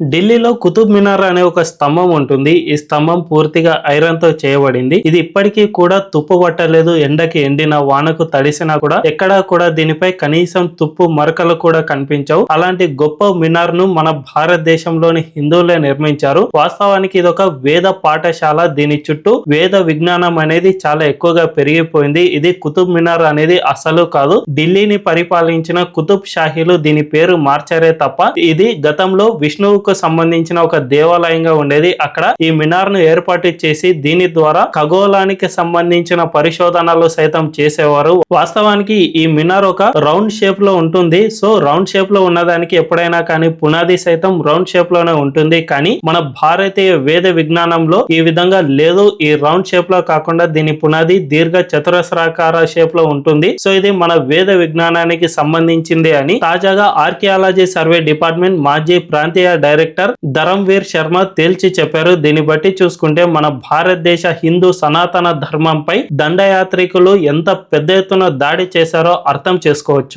ఢిల్లీలో కుతుబ్ మినార్ అనే ఒక స్తంభం ఉంటుంది. ఈ స్తంభం పూర్తిగా ఐరన్తో చేయబడింది. ఇది ఇప్పటికీ కూడా తుప్పు పట్టలేదు. ఎండకి ఎండిన వానకు తడిసినా కూడా ఎక్కడా కూడా దీనిపై కనీసం తుప్పు మరకలు కూడా కనిపించవు. అలాంటి గొప్ప మినార్ను మన భారతదేశంలోని హిందువులే నిర్మించారు. వాస్తవానికి ఇది ఒక వేద పాఠశాల. దీని చుట్టూ వేద విజ్ఞానం అనేది చాలా ఎక్కువగా పెరిగిపోయింది. ఇది కుతుబ్ మినార్ అనేది అసలు కాదు. ఢిల్లీని పరిపాలించిన కుతుబ్ షాహీలు దీని పేరు మార్చారే తప్ప ఇది గతంలో విష్ణువుకు సంబంధించిన ఒక దేవాలయంగా ఉండేది. అక్కడ ఈ మినార్ను ఏర్పాటు చేసి దీని ద్వారా ఖగోళానికి సంబంధించిన పరిశోధనలు సైతం చేసేవారు. వాస్తవానికి ఈ మినార్ ఒక రౌండ్ షేప్లో ఉంటుంది. సో రౌండ్ షేప్లో ఉన్నదానికి ఎప్పుడైనా కానీ పునాది సైతం రౌండ్ షేప్లోనే ఉంటుంది. కానీ మన భారతీయ వేద విజ్ఞానంలో ఈ విధంగా లేదు. ఈ రౌండ్ షేప్లో కాకుండా దీని పునాది దీర్ఘ చతురస్రాకార షేప్లో ఉంటుంది. సో ఇది మన వేద విజ్ఞానానికి సంబంధించింది అని తాజాగా ఆర్కియాలజీ సర్వే డిపార్ట్మెంట్ మాజీ ప్రాంతీయ డైరెక్టర్ ధరంవీర్ శర్మ తేల్చి చెప్పారు. దీన్ని బట్టి చూసుకుంటే మన భారతదేశ హిందూ సనాతన ధర్మంపై దండయాత్రికులు ఎంత పెద్ద ఎత్తున దాడి చేశారో అర్థం చేసుకోవచ్చు.